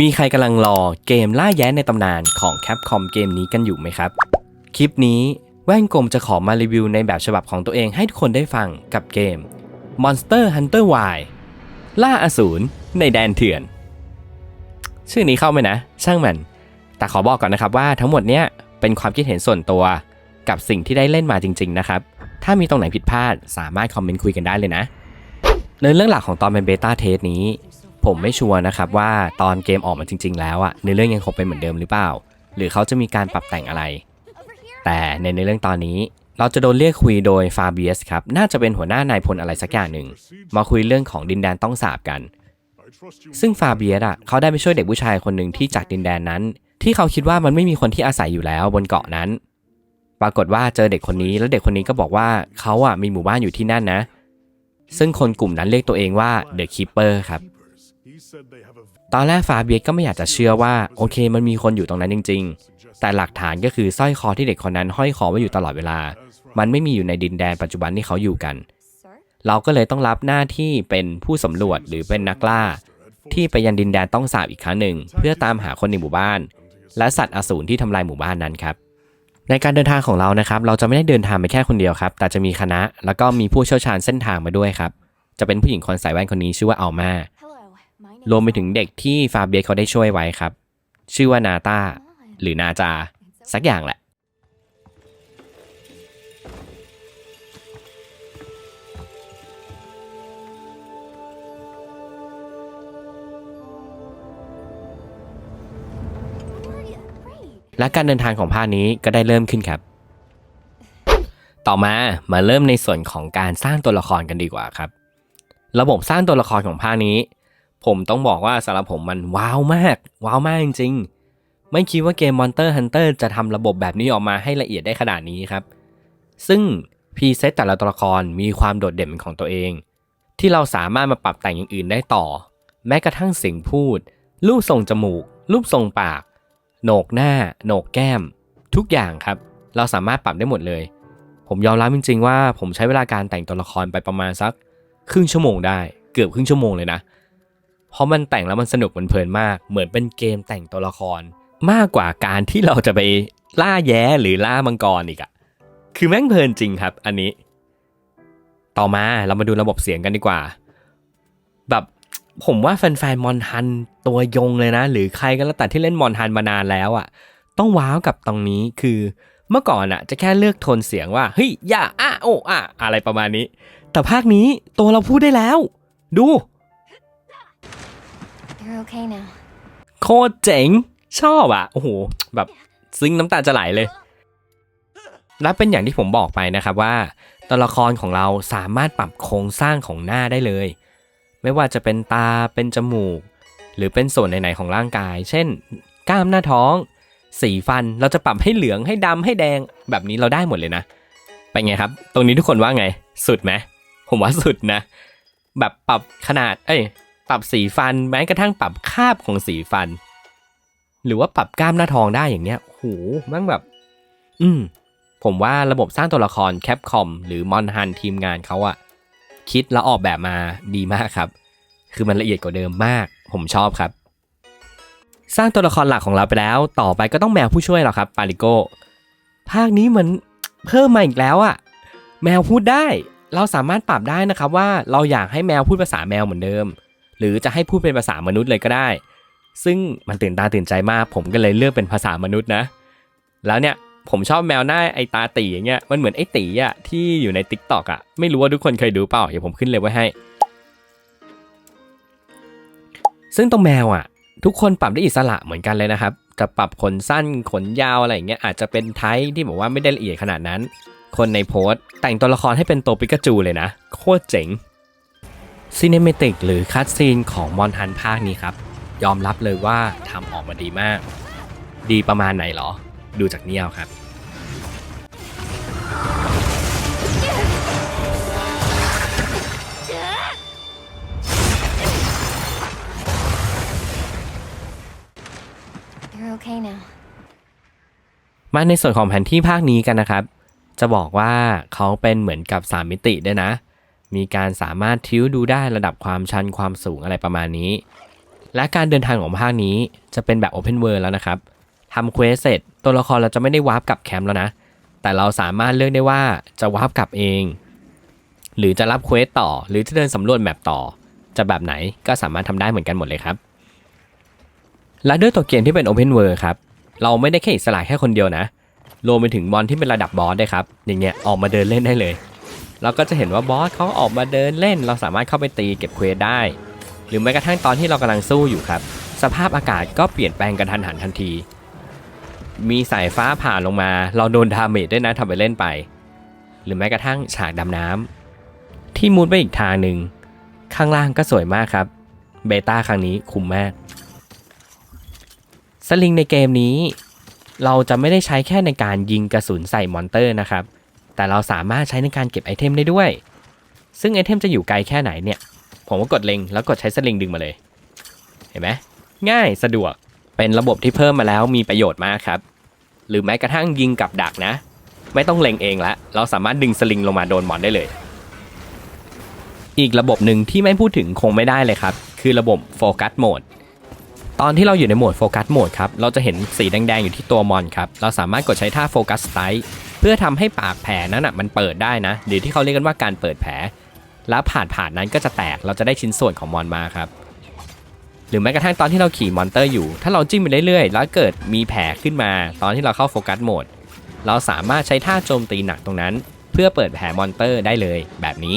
มีใครกำลังรอเกมล่าแย้ในตำนานของ Capcom เกมนี้กันอยู่ไหมครับ คลิปนี้แว่นกลมจะขอมารีวิวในแบบฉบับของตัวเองให้ทุกคนได้ฟังกับเกม Monster Hunter Y ล่าอสูรในแดนเถื่อน ชื่อนี้เข้าไหมนะ ช่างมัน แต่ขอบอกก่อนนะครับว่าทั้งหมดเนี้ยเป็นความคิดเห็นส่วนตัวกับสิ่งที่ได้เล่นมาจริง ๆ นะครับ ถ้ามีตรงไหนผิดพลาดสามารถคอมเมนต์คุยกันได้เลยนะเนื้อเรื่องหลักของตอนเป็นเบต้าเทสนี้ ผมไม่ชัวร์นะครับว่าตอนเกมออกมาจริง ๆ แล้วอะเนื้อเรื่องยังคงเป็นเหมือนเดิมหรือเปล่า หรือเขาจะมีการปรับแต่งอะไร แต่ในเนื้อเรื่องตอนนี้เราจะโดนเรียกคุยโดยฟาเบียสครับ น่าจะเป็นหัวหน้านายพลอะไรสักอย่างหนึ่ง มาคุยเรื่องของดินแดนต้องสาบกัน ซึ่งฟาเบียสอะเขาได้ไปช่วยเด็กผู้ชายคนหนึ่งที่จากดินแดนนั้น ที่เขาคิดว่ามันไม่มีคนที่อาศัยอยู่แล้วบนเกาะนั้น ปรากฏว่าเจอเด็กคนนี้แล้วเด็กคนนี้ก็บอกว่าเขาอะมีหมู่บ้านอยู่ที่นั่นนะ ซึ่งคนกลุ่มนั้นเรียกตัวเองว่าเดอะคีเปอร์ครับ ตอนแรกฟาเบียก็ไม่อยากจะเชื่อว่าโอเคมันมีคนอยู่ตรงนั้นจริง ๆ แต่หลักฐานก็คือสร้อยคอที่เด็กคนนั้นห้อยคอไว้อยู่ตลอดเวลา มันไม่มีอยู่ในดินแดนปัจจุบันที่เขาอยู่กัน เราก็เลยต้องรับหน้าที่เป็นผู้สำรวจหรือเป็นนักล่า ที่ไปยันดินแดนต้องสาบอีกครั้งหนึ่ง เพื่อตามหาคนในหมู่บ้าน และสัตว์อสูรที่ทำลายหมู่บ้านนั้นครับ ในการเดินทางของเรานะครับ เราจะไม่ได้เดินทางไปแค่คนเดียวครับ แต่จะมีคณะ แล้วก็มีผู้เชี่ยวชาญเส้นทางมาด้วยครับ จะเป็นผู้หญิงคนใส่แว่นคนนี้ชื่อว่าอัลมา รวมไปถึงเด็กที่ฟาเบียสเขาได้ช่วยไว้ครับ ชื่อว่านาตาหรือนาจา สักอย่างแหละ และการเดินทางของภาคนี้ก็ได้เริ่มขึ้นครับ ต่อมามาเริ่มในส่วนของการสร้างตัวละครกันดีกว่าครับ ระบบสร้างตัวละครของภาคนี้ ผมต้องบอกว่าสำหรับผมมันว้าวมาก ว้าวมากจริงๆ ไม่คิดว่าเกม Monster Hunter จะทำระบบแบบนี้ออกมาให้ละเอียดได้ขนาดนี้ครับ ซึ่งพรีเซตแต่ละตัวละครมีความโดดเด่นเป็นของตัวเอง ที่เราสามารถมาปรับแต่งอย่างอื่นได้ต่อ แม้กระทั่งเสียงพูด รูปทรงจมูก รูปทรงปาก โหนกหน้า โหนกแก้ม ทุกอย่างครับ เราสามารถปรับได้หมดเลย ผมยอมรับจริง ๆ ว่าผมใช้เวลาการแต่งตัวละครไปประมาณสัก ครึ่งชั่วโมงได้ เกือบครึ่งชั่วโมงเลยนะ เพราะมันแต่งแล้วมันสนุกมันเพลินมาก เหมือนเป็นเกมแต่งตัวละคร มากกว่าการที่เราจะไปล่าแย้หรือล่ามังกรอีกอะคือแม่งเพลินจริงครับ อันนี้ ต่อมาเรามาดูระบบเสียงกันดีกว่า แบบผมว่าแฟนๆมอนฮันตัวยงเลยนะ หรือใครก็แล้วแต่ที่เล่นมอนฮันมานานแล้วอะต้องว้าวกับตรงนี้คือเมื่อก่อนอะจะแค่เลือกโทนเสียงว่าเฮ้ยอย่าอะโอ้อะอะไรประมาณนี้ แต่ภาคนี้ตัวเราพูดได้แล้ว ดู You're okay now. โคตรเจ๋ง ชอบอะโอ้โห แบบซึ้งน้ำตาจะไหลเลย และเป็นอย่างที่ผมบอกไปนะครับว่าตัวละครของเราสามารถปรับโครงสร้างของหน้าได้เลย ไม่ว่าจะเป็นตาเป็นจมูก หรือเป็นส่วนไหนๆของร่างกาย เช่น กล้ามหน้าท้อง สีฟันเราจะปรับให้เหลืองให้ดำให้แดงแบบนี้เราได้หมดเลยนะ เป็นไงครับ ตรงนี้ทุกคนว่าไง สุดไหมผมว่าสุดนะ แบบปรับขนาด เอ้ย ปรับสีฟันแม้กระทั่งปรับคาบของสีฟัน หรือว่าปรับกล้ามหน้าท้องได้อย่างเนี้ยโหแมันแบบ อืม ผมว่าระบบสร้างตัวละครแคปคอมหรือมอนฮันทีมงานเขาอะคิดแล้วออกแบบมาดีมากครับ คือมันละเอียดกว่าเดิมมาก ผมชอบครับ สร้างตัวละครหลักของเราไปแล้ว ต่อไปก็ต้องแมวผู้ช่วยเราครับปาริโกภาคนี้เหมือนเพิ่มมาอีกแล้วอะแมวพูดได้ เราสามารถปรับได้นะครับว่าเราอยากให้แมวพูดภาษาแมวเหมือนเดิม หรือจะให้พูดเป็นภาษามนุษย์เลยก็ได้ ซึ่งมันตื่นตาตื่นใจมาก ผมก็เลยเลือกเป็นภาษามนุษย์นะ แล้วเนี่ยผมชอบแมวหน้าไอตาตีอย่างเงี้ยมันเหมือนไอตีอะที่อยู่ใน t ิ k t o k อะไม่รู้ว่าทุกคนเคยดูเปล่าเดี๋ยวผมขึ้นเลยไว้ให้ ซึ่งตรงแมวอะทุกคนปรับได้อิสระเหมือนกันเลยนะครับ จะปรับขนสั้นขนยาวอะไรอย่างเงี้ยอาจจะเป็นไทป์ที่บอกว่าไม่ได้ละเอียดขนาดนั้น คนในโพสต์แต่งตัวละครให้เป็นตัวปิกาจูเลยนะ โคตรเจ๋ง ซีเนเมติกหรือคัตซีนของมอนฮันภาคนี้ครับ ยอมรับเลยว่าทำออกมาดีมาก ดีประมาณไหนเหรอ ดูจากนี้เอาครับ You're okay now. มาในส่วนของแผนที่ภาคนี้กันนะครับ จะบอกว่าเขาเป็นเหมือนกับ 3 มิติด้วยนะ มีการสามารถทิ้วดูได้ระดับความชันความสูงอะไรประมาณนี้ และการเดินทางของภาคนี้จะเป็นแบบ Open World แล้วนะครับทำเควสเสร็จตัวละครเราจะไม่ได้วาร์ปกลับแคมป์แล้วนะ แต่เราสามารถเลือกได้ว่าจะวาร์ปกลับเอง หรือจะรับเควสต่อ หรือจะเดินสำรวจแมปต่อ จะแบบไหนก็สามารถทำได้เหมือนกันหมดเลยครับ และด้วยตัวเกมที่เป็น Open World ครับเราไม่ได้แค่อิสระแค่คนเดียวนะรวมไปถึงมอนที่เป็นระดับบอสด้วยครับ อย่างเงี้ยออกมาเดินเล่นได้เลย เราก็จะเห็นว่าบอสเขาออกมาเดินเล่น เราสามารถเข้าไปตีเก็บเควสได้ หรือแม้กระทั่งตอนที่เรากำลังสู้อยู่ครับ สภาพอากาศก็เปลี่ยนแปลงกันทันหันทันที มีสายฟ้าผ่าลงมา เราโดนดาเมจด้วยนะทำไปเล่นไป หรือแม้กระทั่งฉากดำน้ำที่มุดไปอีกทางหนึ่งข้างล่างก็สวยมากครับเบต้าครั้งนี้คุ้มมากสลิงในเกมนี้ เราจะไม่ได้ใช้แค่ในการยิงกระสุนใส่มอนเตอร์นะครับ แต่เราสามารถใช้ในการเก็บไอเทมได้ด้วย ซึ่งไอเทมจะอยู่ไกลแค่ไหนเนี่ย ผมก็กดเล็งแล้วกดใช้สลิงดึงมาเลย เห็นไหมง่ายสะดวกเป็นระบบที่เพิ่มมาแล้วมีประโยชน์มากครับ หรือแม้กระทั่งยิงกับดักนะ ไม่ต้องเล็งเองละเราสามารถดึงสลิงลงมาโดนมอนได้เลย อีกระบบหนึ่งที่ไม่พูดถึงคงไม่ได้เลยครับ คือระบบโฟกัสโหมดตอนที่เราอยู่ในโหมดโฟกัสโหมดครับ เราจะเห็นสีแดงๆอยู่ที่ตัวมอนครับ เราสามารถกดใช้ท่าโฟกัสไตล์ พื่อทำให้ปากแผลนั้นอะมันเปิดได้นะ หรือที่เขาเรียกกันว่าการเปิดแผล แล้วผ่านผ่านนั้นก็จะแตกเราจะได้ชิ้นส่วนของมอนมาครับหรือแม้กระทั่งตอนที่เราขี่มอนเตอร์อยู่ ถ้าเราจิ้มไปเรื่อยๆ แล้วเกิดมีแผลขึ้นมา ตอนที่เราเข้าโฟกัสโหมด เราสามารถใช้ท่าโจมตีหนักตรงนั้น เพื่อเปิดแผลมอนเตอร์ได้เลยแบบนี้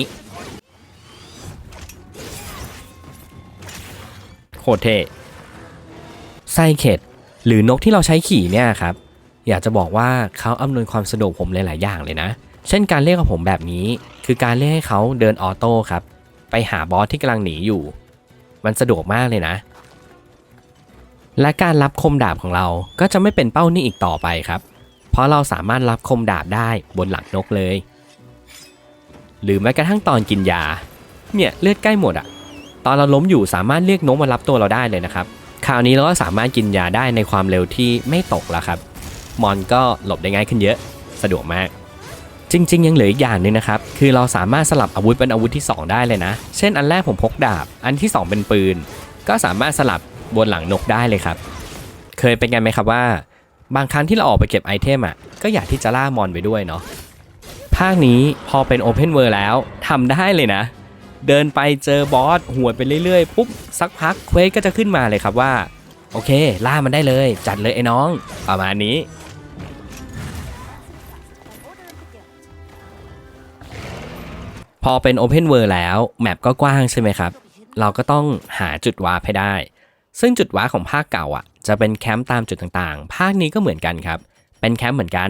โคตรเท่ไส้เข็ดหรือนกที่เราใช้ขี่เนี่ยครับ อยากจะบอกว่าเขาอำนวยความสะดวกผมหลาย ๆ อย่างเลยนะ เช่นการเรียกกับผมแบบนี้ คือการเรียกให้เขาเดินออโต้ครับ ไปหาบอสที่กำลังหนีอยู่ มันสะดวกมากเลยนะ และการรับคมดาบของเราก็จะไม่เป็นเป้านี่อีกต่อไปครับ เพราะเราสามารถรับคมดาบได้บนหลังนกเลย หรือแม้กระทั่งตอนกินยา เนี่ยเลือดใกล้หมดอะตอนเราล้มอยู่สามารถเรียกนกมารับตัวเราได้เลยนะครับ คราวนี้เราก็สามารถกินยาได้ในความเร็วที่ไม่ตกแล้วครับ มอนก็หลบได้ง่ายขึ้นเยอะ สะดวกมาก จริง ๆ ยังเหลืออีกอย่างหนึงนะครับ คือเราสามารถสลับอาวุธเป็นอาวุธที่ 2 ได้เลยนะ เช่นอันแรกผมพกดาบ อันที่ 2 เป็นปืน ก็สามารถสลับบนหลังนกได้เลยครับ เคยเป็นกันไหมครับว่า บางครั้งที่เราออกไปเก็บไอเทมอะก็อยากที่จะล่ามอนไปด้วยเนาะภาคนี้พอเป็น Open World แล้วทำได้เลยนะ เดินไปเจอบอสหัวไปเรื่อยๆ ปุ๊บ สักพักเควสก็จะขึ้นมาเลยครับว่า โอเค ล่ามันได้เลย จัดเลยไอ้น้อง ประมาณนี้ พอเป็น Open World แล้วแมปก็กว้างใช่ไหมครับ เราก็ต้องหาจุดวาร์ปให้ได้ ซึ่งจุดวาร์ปของภาคเก่าอะ จะเป็นแคมป์ตามจุดต่างๆ ภาคนี้ก็เหมือนกันครับ เป็นแคมป์เหมือนกัน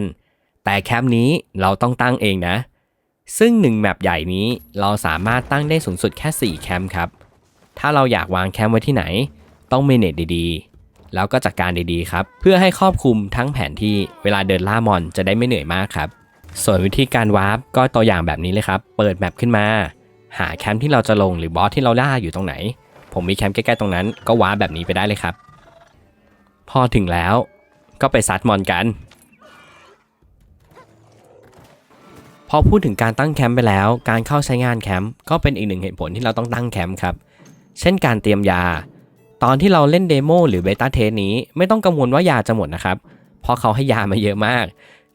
แต่แคมป์นี้เราต้องตั้งเองนะ ซึ่ง1แมปใหญ่นี้เราสามารถตั้งได้สูงสุดแค่ 4 แคมป์ครับ ถ้าเราอยากวางแคมป์ไว้ที่ไหน ต้องเมเนจดีๆ แล้วก็จัดการดีๆครับ เพื่อให้ครอบคลุมทั้งแผนที่เวลาเดินล่ามอนจะได้ไม่เหนื่อยมากครับ ส่วนวิธีการวาร์ปก็ตัวอย่างแบบนี้เลยครับ เปิดแมปขึ้นมา หาแคมป์ที่เราจะลงหรือบอสที่เราล่าอยู่ตรงไหน ผมมีแคมป์ใกล้ๆตรงนั้น ก็วาร์ปแบบนี้ไปได้เลยครับ พอถึงแล้ว ก็ไปซัดมอนกัน พอพูดถึงการตั้งแคมป์ไปแล้ว การเข้าใช้งานแคมป์ก็เป็นอีกหนึ่งเหตุผลที่เราต้องตั้งแคมป์ครับ เช่นการเตรียมยา ตอนที่เราเล่นเดโมหรือเบต้าเทสนี้ไม่ต้องกังวลว่ายาจะหมดนะครับ เพราะเขาให้ยามาเยอะมาก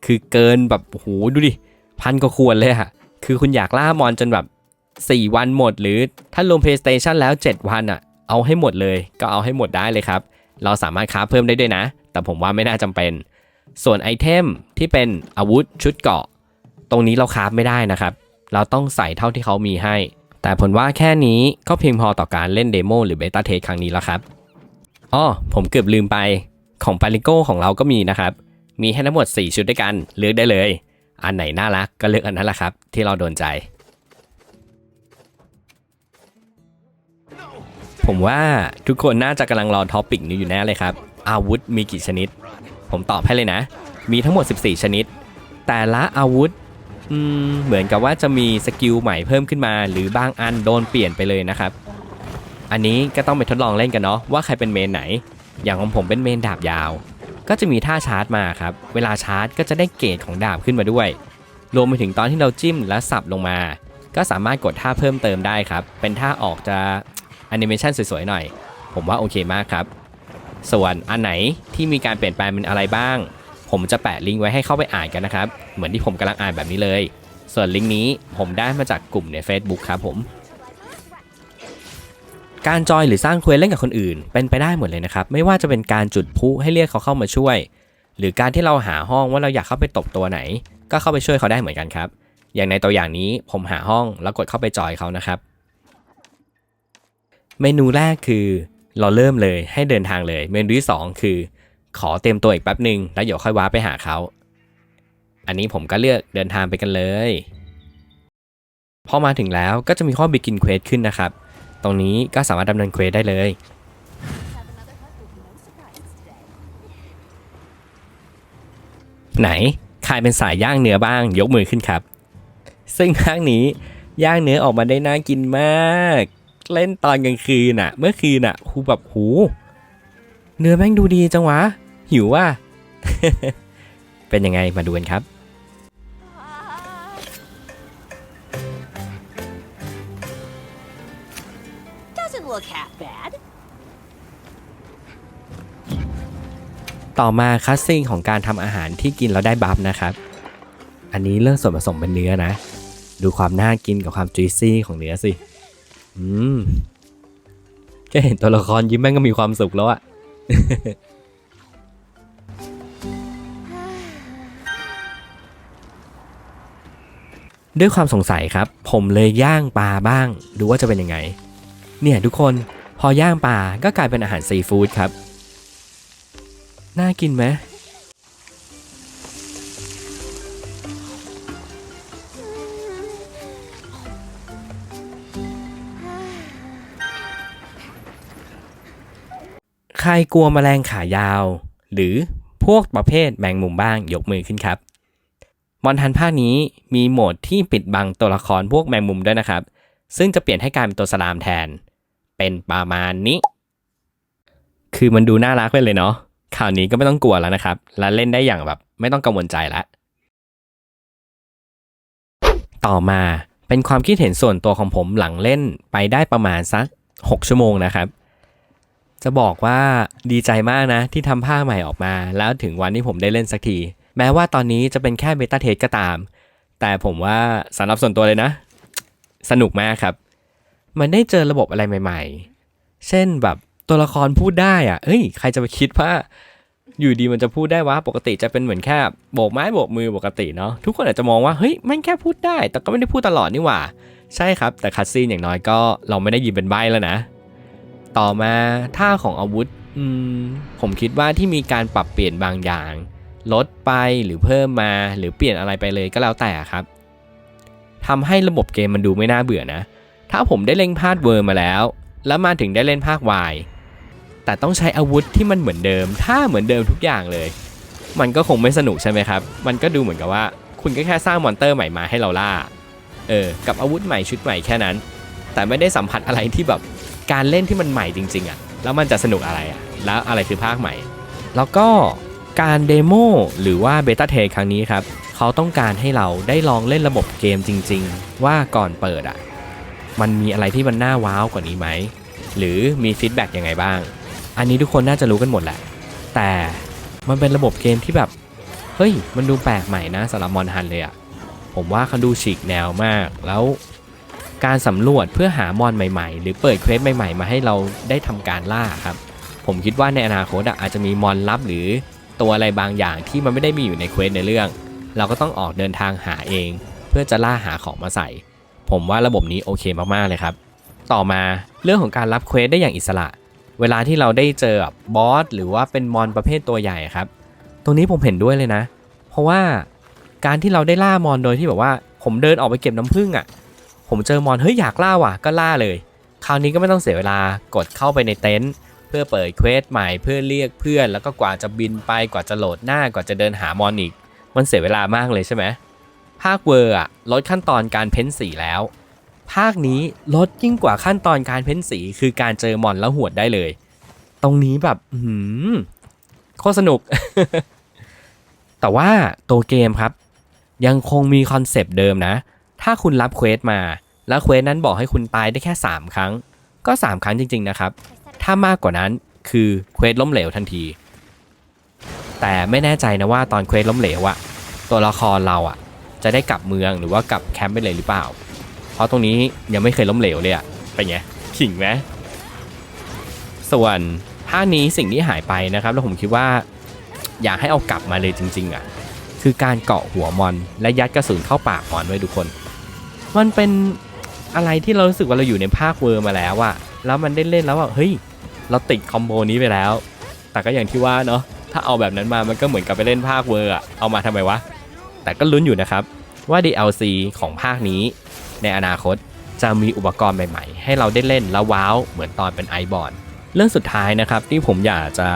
คือเกินแบบโหดูดิพันกว่าขวดเลยอะคือคุณอยากล่ามอนจนแบบ 4 วันหมด หรือถ้ารวม PlayStation แล้ว 7 วันอะเอาให้หมดเลย ก็เอาให้หมดได้เลยครับ เราสามารถค้าเพิ่มได้ด้วยนะ แต่ผมว่าไม่น่าจำเป็น ส่วนไอเทมที่เป็นอาวุธชุดเกาะ ตรงนี้เราคราไม่ได้นะครับ เราต้องใส่เท่าที่เขามีให้ แต่ผลว่าแค่นี้ก็เพียงพอต่อการเล่นเดโมหรือเบต้าเทสครั้งนี้แล้วครับอ้อผมเกือบลืมไปของปาริโกของเราก็มีนะครับ มีให้ทั้งหมด 4 ชุดด้วยกัน เลือกได้เลย อันไหนน่ารักก็เลือกอันนั้นแหละครับ ที่เราโดนใจ ผมว่าทุกคนน่าจะกำลังรอท็อปิกนี้อยู่แน่เลยครับ อาวุธมีกี่ชนิด ผมตอบให้เลยนะ มีทั้งหมด 14 ชนิด แต่ละอาวุธเหมือนกับว่าจะมีสกิลใหม่เพิ่มขึ้นมา หรือบางอันโดนเปลี่ยนไปเลยนะครับ อันนี้ก็ต้องไปทดลองเล่นกันเนาะว่าใครเป็นเมนไหน อย่างของผมเป็นเมนดาบยาว ก็จะมีท่าชาร์จมาครับ เวลาชาร์จก็จะได้เกรดของดาบขึ้นมาด้วย รวมไปถึงตอนที่เราจิ้มและสับลงมา ก็สามารถกดท่าเพิ่มเติมได้ครับ เป็นท่าออกจะแอนิเมชันสวยๆหน่อย ผมว่าโอเคมากครับ ส่วนอันไหนที่มีการเปลี่ยนแปลงเป็นอะไรบ้าง ผมจะแปะลิงก์ไว้ให้เข้าไปอ่านกันนะครับ เหมือนที่ผมกำลังอ่านแบบนี้เลย ส่วนลิงก์นี้ผมได้มาจากกลุ่มใน Facebook ครับผม การจอยหรือสร้างเควสเล่นกับคนอื่น เป็นไปได้หมดเลยนะครับ ไม่ว่าจะเป็นการจุดพุให้เรียกเขาเข้ามาช่วย หรือการที่เราหาห้องว่าเราอยากเข้าไปตบตัวไหน ก็เข้าไปช่วยเขาได้เหมือนกันครับ อย่างในตัวอย่างนี้ผมหาห้องแล้วกดเข้าไปจอยเขานะครับ เมนูแรกคือเราเริ่มเลยให้เดินทางเลย เมนูที่สองคือ ขอเตรียมตัวอีกแป๊บหนึ่งแล้วเดี๋ยวค่อยว้าไปหาเขาอันนี้ผมก็เลือกเดินทางไปกันเลย พอมาถึงแล้วก็จะมีข้อ Begin Quest ขึ้นนะครับ ตรงนี้ก็สามารถดำเนินเควสได้เลย ไหนใครเป็นสายย่างเนื้อบ้าง ยกมือขึ้นครับ ซึ่งภาคนี้ย่างเนื้อออกมาได้น่ากินมาก เล่นตอนกลางคืนน่ะ เมื่อคืนน่ะหูแบบหู เนื้อแม่งดูดีจังวะ หิวว่ะเป็นยังไงมาดูกันครับ ต่อมาคัสซิ่งของการทำอาหารที่กินแล้วได้บัฟนะครับ อันนี้เรื่องส่วนผสมเป็นเนื้อนะ ดูความน่ากินกับความจุยซี่ของเนื้อสิ อืมแค่เห็นตัวละครยิ้มแม่งก็มีความสุขแล้วอะด้วยความสงสัยครับ ผมเลยย่างปลาบ้าง ดูว่าจะเป็นยังไง เนี่ยทุกคนพอย่างปลาก็กลายเป็นอาหารซีฟู้ดครับ น่ากินไหมใครกลัวแมลงขายาว หรือพวกประเภทแมงมุมบ้างยกมือขึ้นครับมอนทันภาคนี้มีโหมดที่ปิดบังตัวละครพวกแมงมุมด้วยนะครับ ซึ่งจะเปลี่ยนให้กลายเป็นตัวสลามแทน เป็นประมาณนี้ คือมันดูน่ารักไปเลยเนาะ ข่าวนี้ก็ไม่ต้องกลัวแล้วนะครับ และเล่นได้อย่างแบบไม่ต้องกังวลใจละ ต่อมาเป็นความคิดเห็นส่วนตัวของผมหลังเล่นไปได้ประมาณสัก 6 ชั่วโมงนะครับ จะบอกว่าดีใจมากนะที่ทำภาคใหม่ออกมา แล้วถึงวันที่ผมได้เล่นสักที แม้ว่าตอนนี้จะเป็นแค่เบต้าเทสก็ตาม แต่ผมว่าสำหรับส่วนตัวเลยนะ สนุกมากครับ มันได้เจอระบบอะไรใหม่ ๆ เช่นแบบ ตัวละครพูดได้อะเอ้ย ใครจะไปคิดว่า อยู่ดีมันจะพูดได้วะ ปกติจะเป็นเหมือนแค่โบกไม้โบกมือปกติเนาะ ทุกคนอาจจะมองว่า เฮ้ยม่งแค่พูดได้ แต่ก็ไม่ได้พูดตลอดนี่หว่า ใช่ครับ แต่คัตซีนอย่างน้อยก็เราไม่ได้ยินเป็นใบแล้วนะ ต่อมาท่าของอาวุธ อืม ผมคิดว่าที่มีการปรับเปลี่ยนบางอย่าง ลดไปหรือเพิ่มมา หรือเปลี่ยนอะไรไปเลยก็แล้วแต่ครับทำให้ระบบเกมมันดูไม่น่าเบื่อนะ ถ้าผมได้เล่นภาคเวอร์มาแล้ว แล้วมาถึงได้เล่นภาควาย แต่ต้องใช้อาวุธที่มันเหมือนเดิม ถ้าเหมือนเดิมทุกอย่างเลย มันก็คงไม่สนุกใช่ไหมครับ มันก็ดูเหมือนกับว่า คุณก็แค่สร้างมอนเตอร์ใหม่มาให้เราล่า เออ กับอาวุธใหม่ชุดใหม่แค่นั้น แต่ไม่ได้สัมผัสอะไรที่แบบการเล่นที่มันใหม่จริง ๆอะ่ะ แล้วมันจะสนุกอะไรอะ่ะ แล้วอะไรคือภาคใหม่ แล้วก็การเดโมหรือว่าเบต้าเทครั้งนี้ครับ เขาต้องการให้เราได้ลองเล่นระบบเกมจริง ๆ ว่าก่อนเปิดอะ มันมีอะไรที่มันน่าว้าวกว่านี้ไหม หรือมีฟีดแบ็กยังไงบ้าง อันนี้ทุกคนน่าจะรู้กันหมดแหละ แต่มันเป็นระบบเกมที่แบบ เฮ้ย มันดูแปลกใหม่นะสำหรับมอนฮันเลยอะผมว่าเขาดูฉีกแนวมาก แล้วการสำรวจเพื่อหามอนใหม่ ๆ หรือเปิดเควสใหม่ ๆ มาให้เราได้ทำการล่าครับ ผมคิดว่าในอนาคตอาจจะมีมอนลับหรือตัวอะไรบางอย่างที่มันไม่ได้มีอยู่ในเควสในเรื่อง เราก็ต้องออกเดินทางหาเอง เพื่อจะล่าหาของมาใส่ ผมว่าระบบนี้โอเคมากๆเลยครับ ต่อมาเรื่องของการรับเควสได้อย่างอิสระ เวลาที่เราได้เจอบอสหรือว่าเป็นมอนประเภทตัวใหญ่ครับ ตรงนี้ผมเห็นด้วยเลยนะ เพราะว่าการที่เราได้ล่ามอนโดยที่แบบว่า ผมเดินออกไปเก็บน้ำผึ้งอะ่ะ ผมเจอมอนเฮ้ยอยากล่าว่ะก็ล่าเลย คราวนี้ก็ไม่ต้องเสียเวลากดเข้าไปในเต็นท์เพื่อเปิดเควสใหม่เพื่อเรียกเพื่อน แล้วก็กว่าจะบินไปกว่าจะโหลดหน้ากว่าจะเดินหามอนอีก มันเสียเวลามากเลยใช่ไหมภาคเวอร์อะลดขั้นตอนการเพ้นสีแล้ว ภาคนี้ลดยิ่งกว่าขั้นตอนการเพ้นสีคือการเจอหมอนแล้วหวดได้เลย ตรงนี้แบบหือโคตรสนุก แต่ว่าตัวเกมครับ ยังคงมีคอนเซปต์เดิมนะ ถ้าคุณรับเควสมา แล้วเควสนั้นบอกให้คุณตายได้แค่ 3 ครั้ง ก็ 3 ครั้งจริง ๆ นะครับ ถ้ามากกว่านั้นคือเควสล้มเหลวทันที แต่ไม่แน่ใจนะว่าตอนเควสล้มเหลวอะตัวละครเราอะจะได้กลับเมืองหรือว่ากลับแคมป์ไปเลยหรือเปล่า เพราะตรงนี้ยังไม่เคยล้มเหลวเลยอะเป็นไงขิงไหมส่วนภาคนี้สิ่งที่หายไปนะครับ แล้วผมคิดว่า อยากให้เอากลับมาเลยจริง ๆอะคือการเกาะหัวมอน และยัดกระสุนเข้าปากมอนไว้ทุกคน มันเป็นอะไรที่เรารู้สึกว่าเราอยู่ในภาคเวอร์มาแล้วอะแล้วมันได้เล่นแล้วอะเฮ้ยเราติดคอมโบนี้ไปแล้ว แต่ก็อย่างที่ว่าเนาะถ้าเอาแบบนั้นมามันก็เหมือนกับไปเล่นภาคเวอร์อะเอามาทำไมวะแต่ก็ลุ้นอยู่นะครับว่า DLC ของภาคนี้ ในอนาคตจะมีอุปกรณ์ใหม่ๆ ให้เราได้เล่นแล้วว้าวเหมือนตอนเป็นไอบอลเรื่องสุดท้ายนะครับที่ผมอยากจะ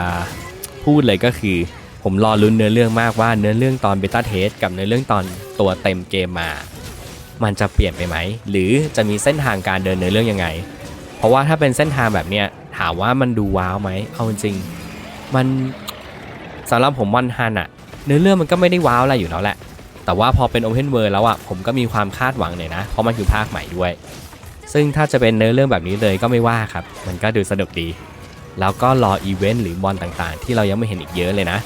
พูดเลยก็คือ ผมรอลุ้นเนื้อเรื่องมากว่าเนื้อเรื่องตอนเบต้าเทสกับเนื้อเรื่องตอนตัวเต็มเกมมา มันจะเปลี่ยนไปไหม หรือจะมีเส้นทางการเดินเนื้อเรื่องยังไง เพราะว่าถ้าเป็นเส้นทางแบบเนี้ยถามว่ามันดูว้าวไหมเอาจริงๆมันสำหรับผมวันฮันอะเนื้อเรื่องมันก็ไม่ได้ว้าวอะไรอยู่แล้วแหละ แต่ว่าพอเป็น Open World แล้วอะผมก็มีความคาดหวังหน่อยนะเพราะมันคือภาคใหม่ด้วย ซึ่งถ้าจะเป็นเนื้อเรื่องแบบนี้เลยก็ไม่ว่าครับ มันก็ดูสนุกดี แล้วก็รออีเวนต์หรือมอนต่างๆ ที่เรายังไม่เห็นอีกเยอะเลยนะ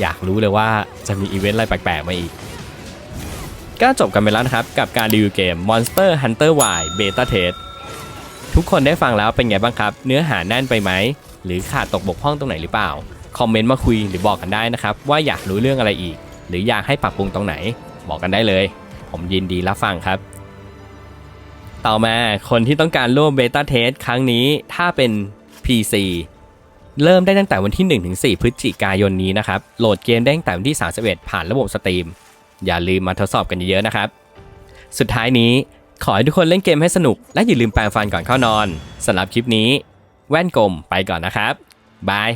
อยากรู้เลยว่าจะมีอีเวนต์อะไรแปลกๆมาอีกก็จบกันไปแล้วนะครับ กับการรีวิวเกม Monster Hunter Y Beta Test ทุกคนได้ฟังแล้วเป็นไงบ้างครับ เนื้อหาแน่นไปไหม หรือขาดตกบกพร่องตรงไหนหรือเปล่า คอมเมนต์มาคุยหรือบอกกันได้นะครับ ว่าอยากรู้เรื่องอะไรอีก หรืออยากให้ปรับปรุงตรงไหน บอกกันได้เลย ผมยินดีรับฟังครับ ต่อมาคนที่ต้องการร่วมเบต้าเทสครั้งนี้ถ้าเป็น PC เริ่มได้ตั้งแต่วันที่ 1-4 พฤศจิกายนนี้นะครับ โหลดเกมได้ตั้งแต่วันที่ 31 ผ่านระบบสตรีม อย่าลืมมาทดสอบกันเยอะๆนะครับ สุดท้ายนี้ขอให้ทุกคนเล่นเกมให้สนุก และอย่าลืมแปรงฟันก่อนเข้านอนสำหรับคลิปนี้ แว่นกลมไปก่อนนะครับบาย